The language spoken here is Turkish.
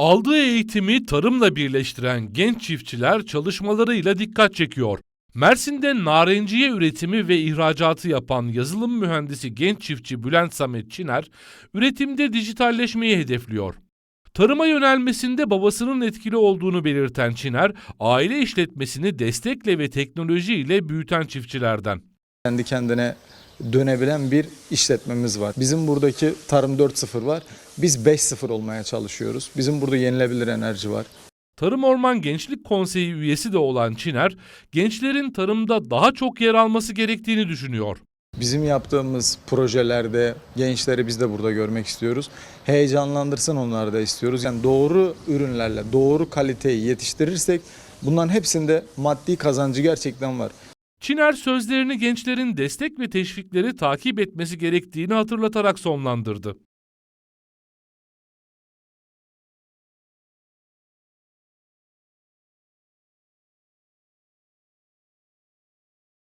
Aldığı eğitimi tarımla birleştiren genç çiftçiler çalışmalarıyla dikkat çekiyor. Mersin'de narenciye üretimi ve ihracatı yapan yazılım mühendisi genç çiftçi Bülent Samet Çiner, üretimde dijitalleşmeyi hedefliyor. Tarıma yönelmesinde babasının etkili olduğunu belirten Çiner, aile işletmesini destekle ve teknolojiyle büyüten çiftçilerden. kendi kendine dönebilen bir işletmemiz var. Bizim buradaki tarım 4.0 var. Biz 5.0 olmaya çalışıyoruz. Bizim burada yenilebilir enerji var. Tarım Orman Gençlik Konseyi üyesi de olan Çiner, gençlerin tarımda daha çok yer alması gerektiğini düşünüyor. Bizim yaptığımız projelerde gençleri biz de burada görmek istiyoruz. Heyecanlandırsın onları da istiyoruz. Yani doğru ürünlerle, doğru kaliteyi yetiştirirsek bunların hepsinde maddi kazancı gerçekten var. Çiner sözlerini gençlerin destek ve teşvikleri takip etmesi gerektiğini hatırlatarak sonlandırdı.